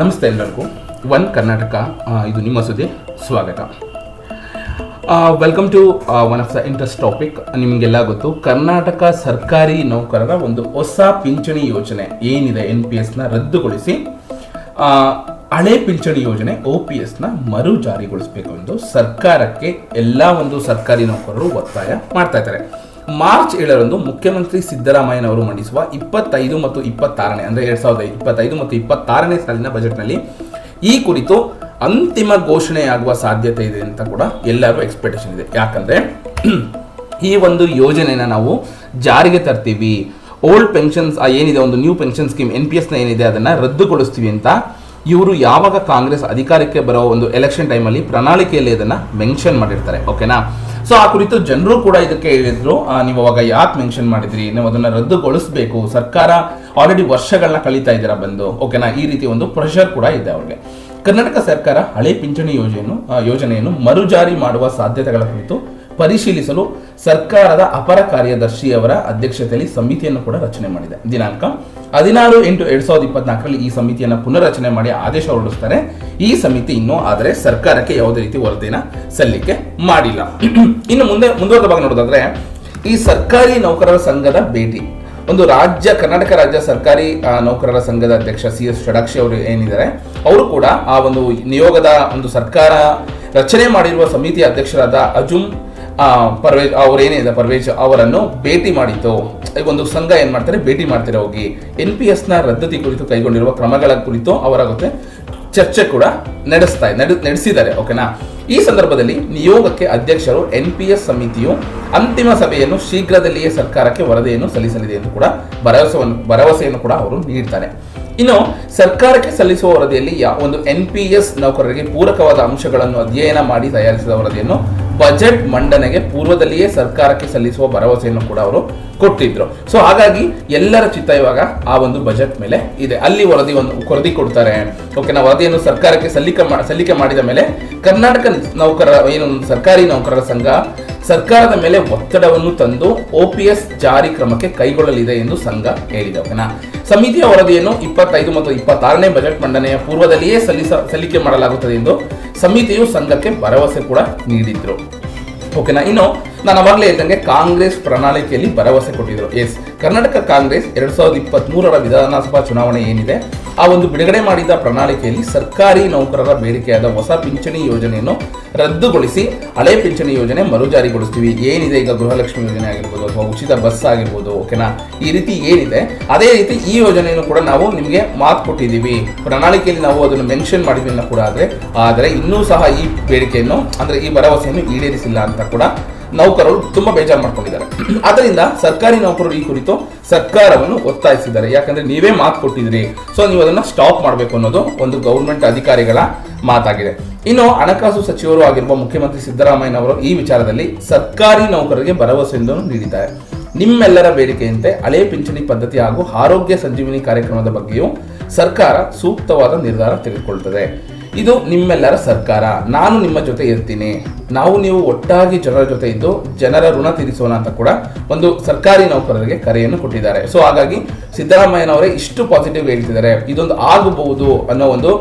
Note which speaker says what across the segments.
Speaker 1: ನಮಸ್ತೆ ಎಲ್ಲರಿಗೂ. ಒನ್ ಕರ್ನಾಟಕ ಇದು ನಿಮ್ಮ ಸುದ್ದಿ. ಸ್ವಾಗತ. Welcome to one of the interest topic ನಿಮಗೆಲ್ಲ ಗೊತ್ತು, ಕರ್ನಾಟಕ ಸರ್ಕಾರಿ ನೌಕರರ ಒಂದು ಹೊಸ ಪಿಂಚಣಿ ಯೋಜನೆ ಏನಿದೆ ಎನ್ ಪಿ ಎಸ್ನ ರದ್ದುಗೊಳಿಸಿ ಹಳೆ ಪಿಂಚಣಿ ಯೋಜನೆ ಒ ಪಿ ಎಸ್ನ ಮರು ಜಾರಿಗೊಳಿಸಬೇಕು ಎಂದು ಸರ್ಕಾರಕ್ಕೆ ಎಲ್ಲ ಒಂದು ಸರ್ಕಾರಿ ನೌಕರರು ಒತ್ತಾಯ ಮಾಡ್ತಾ ಇದ್ದಾರೆ. ಮಾರ್ಚ್ ಏಳರಂದು ಮುಖ್ಯಮಂತ್ರಿ ಸಿದ್ದರಾಮಯ್ಯನವರು ಮಂಡಿಸುವ ಇಪ್ಪತ್ತೈದು ಮತ್ತು ಇಪ್ಪತ್ತಾರನೇ, ಅಂದರೆ ಎರಡ್ ಸಾವಿರದ ಇಪ್ಪತ್ತೈದು ಮತ್ತು ಇಪ್ಪತ್ತಾರನೇ ಸಾಲಿನ ಬಜೆಟ್ನಲ್ಲಿ ಈ ಕುರಿತು ಅಂತಿಮ ಘೋಷಣೆಯಾಗುವ ಸಾಧ್ಯತೆ ಇದೆ ಅಂತ ಕೂಡ ಎಲ್ಲರೂ ಎಕ್ಸ್ಪೆಕ್ಟೇಷನ್ ಇದೆ. ಯಾಕಂದ್ರೆ ಈ ಒಂದು ಯೋಜನೆನ ನಾವು ಜಾರಿಗೆ ತರ್ತೀವಿ. ಓಲ್ಡ್ ಪೆನ್ಷನ್ಸ್ ಏನಿದೆ, ಒಂದು new pension scheme N P ಎಸ್ನ ಏನಿದೆ, ಅದನ್ನ ರದ್ದುಗೊಳಿಸ್ತೀವಿ ಅಂತ ಇವರು ಯಾವಾಗ ಕಾಂಗ್ರೆಸ್ ಅಧಿಕಾರಕ್ಕೆ ಬರೋ ಒಂದು ಎಲೆಕ್ಷನ್ ಟೈಮಲ್ಲಿ ಪ್ರಣಾಳಿಕೆಯಲ್ಲಿ ಅದನ್ನು ಮೆನ್ಷನ್ ಮಾಡಿರ್ತಾರೆ. ಓಕೆನಾ ಸೊ ಆ ಕುರಿತು ಜನರು ಕೂಡ ಇದಕ್ಕೆ ಹೇಳಿದ್ರು. ನೀವು ಅವಾಗ ಯಾಕೆ ಮೆನ್ಷನ್ ಮಾಡಿದ್ರಿ? ನೀವು ಅದನ್ನ ರದ್ದುಗೊಳಿಸಬೇಕು. ಸರ್ಕಾರ ಆಲ್ರೆಡಿ ವರ್ಷಗಳನ್ನ ಕಳೀತಾ ಇದ್ದೀರಾ ಬಂದು. ಓಕೆನಾ ಈ ರೀತಿ ಒಂದು ಪ್ರೆಷರ್ ಕೂಡ ಇದೆ ಅವ್ರಿಗೆ. ಕರ್ನಾಟಕ ಸರ್ಕಾರ ಹಳೆ ಪಿಂಚಣಿ ಯೋಜನೆಯನ್ನು ಯೋಜನೆಯನ್ನು ಮರುಜಾರಿ ಮಾಡುವ ಸಾಧ್ಯತೆಗಳ ಕುರಿತು ಪರಿಶೀಲಿಸಲು ಸರ್ಕಾರದ ಅಪರ ಕಾರ್ಯದರ್ಶಿಯವರ ಅಧ್ಯಕ್ಷತೆಯಲ್ಲಿ ಸಮಿತಿಯನ್ನು ಕೂಡ ರಚನೆ ಮಾಡಿದೆ. ದಿನಾಂಕ ಹದಿನಾರು ಎಂಟು ಎರಡ್ ಸಾವಿರದ ಇಪ್ಪತ್ನಾಲ್ಕರಲ್ಲಿ ಈ ಸಮಿತಿಯನ್ನು ಪುನರ್ರಚನೆ ಮಾಡಿ ಆದೇಶ ಹೊರಡಿಸ್ತಾರೆ. ಈ ಸಮಿತಿ ಇನ್ನೂ ಆದರೆ ಸರ್ಕಾರಕ್ಕೆ ಯಾವುದೇ ರೀತಿ ವರದಿನ ಸಲ್ಲಿಕೆ ಮಾಡಿಲ್ಲ. ಇನ್ನು ಮುಂದೆ ಮುಂದುವರೆದ ಭಾಗ ನೋಡೋದಾದ್ರೆ ಈ ಸರ್ಕಾರಿ ನೌಕರರ ಸಂಘದ ಭೇಟಿ. ಒಂದು ರಾಜ್ಯ, ಕರ್ನಾಟಕ ರಾಜ್ಯ ಸರ್ಕಾರಿ ನೌಕರರ ಸಂಘದ ಅಧ್ಯಕ್ಷ ಸಿ ಎಸ್ ಷಡಾಕ್ಷಿ ಅವರು ಏನಿದ್ದಾರೆ, ಅವರು ಕೂಡ ಆ ಒಂದು ನಿಯೋಗದ ಒಂದು ಸರ್ಕಾರ ರಚನೆ ಮಾಡಿರುವ ಸಮಿತಿಯ ಅಧ್ಯಕ್ಷರಾದ ಅಜುಮ್ ಪರ್ವೇಜ್ ಅವ್ರು ಏನಿದೆ ಪರ್ವೇಜ್ ಅವರನ್ನು ಭೇಟಿ ಮಾಡಿತ್ತು ಒಂದು ಸಂಘ ಏನ್ ಮಾಡ್ತಾರೆ, ಭೇಟಿ ಮಾಡ್ತಾರೆ ಹೋಗಿ. ಎನ್ ಪಿ ಎಸ್ನ ರದ್ದತಿ ಕುರಿತು ಕೈಗೊಂಡಿರುವ ಕ್ರಮಗಳ ಕುರಿತು ಅವರ ಜೊತೆ ಚರ್ಚೆ ಕೂಡ ನಡೆಸ್ತಾ ನಡೆ, ನಡೆಸಿದ್ದಾರೆ, ಓಕೆನಾ? ಈ ಸಂದರ್ಭದಲ್ಲಿ ನಿಯೋಗಕ್ಕೆ ಅಧ್ಯಕ್ಷರು ಎನ್ ಪಿ ಎಸ್ ಸಮಿತಿಯು ಅಂತಿಮ ಸಭೆಯನ್ನು ಶೀಘ್ರದಲ್ಲಿಯೇ ಸರ್ಕಾರಕ್ಕೆ ವರದಿಯನ್ನು ಸಲ್ಲಿಸಲಿದೆ ಎಂದು ಕೂಡ ಭರವಸೆಯನ್ನು ಭರವಸೆಯನ್ನು ಕೂಡ ಅವರು ನೀಡ್ತಾರೆ ಇನ್ನು ಸರ್ಕಾರಕ್ಕೆ ಸಲ್ಲಿಸುವ ವರದಿಯಲ್ಲಿ ಒಂದು ಎನ್ ಪಿ ಎಸ್ ನೌಕರರಿಗೆ ಪೂರಕವಾದ ಅಂಶಗಳನ್ನು ಅಧ್ಯಯನ ಮಾಡಿ ತಯಾರಿಸಿದ ವರದಿಯನ್ನು ಬಜೆಟ್ ಮಂಡನೆಗೆ ಪೂರ್ವದಲ್ಲಿಯೇ ಸರ್ಕಾರಕ್ಕೆ ಸಲ್ಲಿಸುವ ಭರವಸೆಯನ್ನು ಕೂಡ ಅವರು ಕೊಟ್ಟಿದ್ರು. ಸೊ ಹಾಗಾಗಿ ಎಲ್ಲರ ಚಿತ್ತ ಇವಾಗ ಆ ಒಂದು ಬಜೆಟ್ ಮೇಲೆ ಇದೆ. ಅಲ್ಲಿ ವರದಿ ಒಂದು ವರದಿ ಕೊಡ್ತಾರೆ. ಓಕೆನಾ ವರದಿಯನ್ನು ಸರ್ಕಾರಕ್ಕೆ ಸಲ್ಲಿಕೆ ಸಲ್ಲಿಕೆ ಮಾಡಿದ ಮೇಲೆ ಕರ್ನಾಟಕ ನೌಕರರ, ಏನು ಸರ್ಕಾರಿ ನೌಕರರ ಸಂಘ ಸರ್ಕಾರದ ಮೇಲೆ ಒತ್ತಡವನ್ನು ತಂದು ಒ ಪಿ ಎಸ್ ಜಾರಿ ಕ್ರಮಕ್ಕೆ ಕೈಗೊಳ್ಳಲಿದೆ ಎಂದು ಸಂಘ ಹೇಳಿದೆ. ಓಕೆನಾ ಸಮಿತಿಯ ವರದಿಯನ್ನು ಇಪ್ಪತ್ತೈದು ಮತ್ತು ಇಪ್ಪತ್ತಾರನೇ ಬಜೆಟ್ ಮಂಡನೆಯ ಪೂರ್ವದಲ್ಲಿಯೇ ಸಲ್ಲಿಸ, ಸಲ್ಲಿಕೆ ಮಾಡಲಾಗುತ್ತದೆ ಎಂದು ಸಮಿತಿಯು ಸಂಘಕ್ಕೆ ಭರವಸೆ ಕೂಡ ನೀಡಿದ್ರು. ಓಕೆನಾ? ಇನ್ನು ನಾನು ಅವಾಗಲೇ ಇದ್ದಂಗೆ ಕಾಂಗ್ರೆಸ್ ಪ್ರಣಾಳಿಕೆಯಲ್ಲಿ ಭರವಸೆ ಕೊಟ್ಟಿದ್ರು. ಎಸ್, ಕರ್ನಾಟಕ ಕಾಂಗ್ರೆಸ್ ಎರಡ್ ಸಾವಿರದ ಇಪ್ಪತ್ತ್ ವಿಧಾನಸಭಾ ಚುನಾವಣೆ ಏನಿದೆ? ಆ ಒಂದು ಬಿಡುಗಡೆ ಮಾಡಿದ ಪ್ರಣಾಳಿಕೆಯಲ್ಲಿ ಸರ್ಕಾರಿ ನೌಕರರ ಬೇಡಿಕೆಯಾದ ಹೊಸ ಪಿಂಚಣಿ ಯೋಜನೆಯನ್ನು ರದ್ದುಗೊಳಿಸಿ ಹಳೆ ಪಿಂಚಣಿ ಯೋಜನೆ ಮರುಜಾರಿಗೊಳಿಸ್ತೀವಿ. ಏನಿದೆ ಈಗ ಗೃಹಲಕ್ಷ್ಮಿ ಯೋಜನೆ ಆಗಿರ್ಬೋದು ಅಥವಾ ಉಚಿತ ಬಸ್ ಆಗಿರ್ಬೋದು, ಓಕೆನಾ? ಈ ರೀತಿ ಏನಿದೆ, ಅದೇ ರೀತಿ ಈ ಯೋಜನೆಯನ್ನು ಕೂಡ ನಾವು ನಿಮಗೆ ಮಾತು ಕೊಟ್ಟಿದ್ದೀವಿ. ಪ್ರಣಾಳಿಕೆಯಲ್ಲಿ ನಾವು ಅದನ್ನು ಮೆನ್ಷನ್ ಮಾಡಿದ್ವಿ ಕೂಡ ಆದರೆ ಆದರೆ ಇನ್ನೂ ಸಹ ಈ ಬೇಡಿಕೆಯನ್ನು, ಅಂದರೆ ಈ ಭರವಸೆಯನ್ನು ಈಡೇರಿಸಿಲ್ಲ ಅಂತ ಕೂಡ ನೌಕರರು ತುಂಬಾ ಬೇಜಾರು ಮಾಡ್ಕೊಂಡಿದ್ದಾರೆ. ಆದ್ದರಿಂದ ಸರ್ಕಾರಿ ನೌಕರರು ಈ ಕುರಿತು ಸರ್ಕಾರವನ್ನು ಒತ್ತಾಯಿಸಿದ್ದಾರೆ. ಯಾಕಂದ್ರೆ ನೀವೇ ಮಾತು ಕೊಟ್ಟಿದ್ರಿ ಸೊ ನೀವು ಅದನ್ನ ಸ್ಟಾಪ್ ಮಾಡಬೇಕು ಅನ್ನೋದು ಒಂದು ಗೌರ್ಮೆಂಟ್ ಅಧಿಕಾರಿಗಳ ಮಾತಾಗಿದೆ. ಇನ್ನು ಹಣಕಾಸು ಸಚಿವರು ಆಗಿರುವ ಮುಖ್ಯಮಂತ್ರಿ ಸಿದ್ದರಾಮಯ್ಯನವರು ಈ ವಿಚಾರದಲ್ಲಿ ಸರ್ಕಾರಿ ನೌಕರರಿಗೆ ಭರವಸೆಯನ್ನು ನೀಡಿದ್ದಾರೆ. ನಿಮ್ಮೆಲ್ಲರ ಬೇಡಿಕೆಯಂತೆ ಹಳೆ ಪಿಂಚಣಿ ಪದ್ಧತಿ ಹಾಗೂ ಆರೋಗ್ಯ ಸಂಜೀವಿನಿ ಕಾರ್ಯಕ್ರಮದ ಬಗ್ಗೆಯೂ ಸರ್ಕಾರ ಸೂಕ್ತವಾದ ನಿರ್ಧಾರ ತೆಗೆದುಕೊಳ್ಳುತ್ತದೆ. ಇದು ನಿಮ್ಮೆಲ್ಲರ ಸರ್ಕಾರ. ನಾನು ನಿಮ್ಮ ಜೊತೆ ಇರ್ತೀನಿ. ನಾವು ನೀವು ಒಟ್ಟಾಗಿ ಜನರ ಜೊತೆ ಇದ್ದು ಜನರ ಋಣ ತೀರಿಸೋಣ ಅಂತ ಕೂಡ ಒಂದು ಸರ್ಕಾರಿ ನೌಕರರಿಗೆ ಕರೆಯನ್ನು ಕೊಟ್ಟಿದ್ದಾರೆ. ಸೊ ಹಾಗಾಗಿ ಸಿದ್ದರಾಮಯ್ಯನವರೇ ಇಷ್ಟು ಪಾಸಿಟಿವ್ ಹೇಳ್ತಿದ್ದಾರೆ. ಇದೊಂದು ಆಗಬಹುದು ಅನ್ನೋ ಒಂದು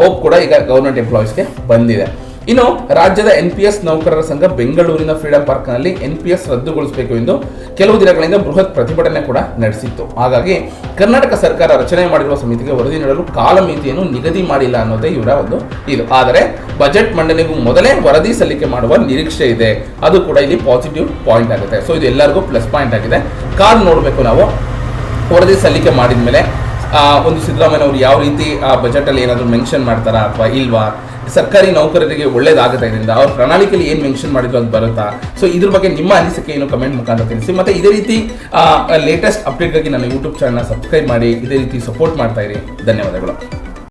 Speaker 1: ಹೋಪ್ ಕೂಡ ಈಗ ಗೌರ್ಮೆಂಟ್ ಎಂಪ್ಲಾಯೀಸ್ಗೆ ಬಂದಿದೆ. ಇನ್ನು ರಾಜ್ಯದ ಎನ್ ಪಿ ಎಸ್ ನೌಕರರ ಸಂಘ ಬೆಂಗಳೂರಿನ ಫ್ರೀಡಂ ಪಾರ್ಕ್ನಲ್ಲಿ ಎನ್ ಪಿ ಎಸ್ ರದ್ದುಗೊಳಿಸಬೇಕು ಎಂದು ಕೆಲವು ದಿನಗಳಿಂದ ಬೃಹತ್ ಪ್ರತಿಭಟನೆ ಕೂಡ ನಡೆಸಿತ್ತು. ಹಾಗಾಗಿ ಕರ್ನಾಟಕ ಸರ್ಕಾರ ರಚನೆ ಮಾಡಿರುವ ಸಮಿತಿಗೆ ವರದಿ ನೀಡಲು ಕಾಲಮಿತಿಯನ್ನು ನಿಗದಿ ಮಾಡಿಲ್ಲ ಅನ್ನೋದೇ ಇವರ ಒಂದು ಇದು. ಆದರೆ ಬಜೆಟ್ ಮಂಡನೆಗೂ ಮೊದಲೇ ವರದಿ ಸಲ್ಲಿಕೆ ಮಾಡುವ ನಿರೀಕ್ಷೆ ಇದೆ. ಅದು ಕೂಡ ಇಲ್ಲಿ ಪಾಸಿಟಿವ್ ಪಾಯಿಂಟ್ ಆಗುತ್ತೆ. ಸೊ, ಇದು ಎಲ್ಲರಿಗೂ ಪ್ಲಸ್ ಪಾಯಿಂಟ್ ಆಗಿದೆ. ಕಾರ್ ನೋಡಬೇಕು ನಾವು. ವರದಿ ಸಲ್ಲಿಕೆ ಮಾಡಿದ ಮೇಲೆ ಒಂದು ಸಿದ್ದರಾಮಯ್ಯ ಅವರು ಯಾವ ರೀತಿ ಆ ಬಜೆಟ್ ಅಲ್ಲಿ ಏನಾದರೂ ಮೆನ್ಷನ್ ಮಾಡ್ತಾರಾ ಅಥವಾ ಇಲ್ವಾ? ಸರ್ಕಾರಿ ನೌಕರರಿಗೆ ಒಳ್ಳೇದಾಗುತ್ತೆ ಇದರಿಂದ ಅವ್ರ ಪ್ರಣಾಳಿಕೆಯಲ್ಲಿ ಏನು ಮೆನ್ಷನ್ ಮಾಡಿದ್ರು ಅದು ಬರುತ್ತಾ? ಸೊ ಇದ್ರ ಬಗ್ಗೆ ನಿಮ್ಮ ಅನಿಸಿಕೆ ಏನು ಕಮೆಂಟ್ ಮುಖಾಂತರ ತಿಳಿಸಿ. ಮತ್ತೆ ಇದೇ ರೀತಿ ಲೇಟೆಸ್ಟ್ ಅಪ್ಡೇಟ್ಗಾಗಿ ನನ್ನ ಯೂಟ್ಯೂಬ್ ಚಾನಲ್ನ ಸಬ್ಸ್ಕ್ರೈಬ್ ಮಾಡಿ, ಇದೇ ರೀತಿ ಸಪೋರ್ಟ್ ಮಾಡ್ತಾ ಇರಿ. ಧನ್ಯವಾದಗಳು.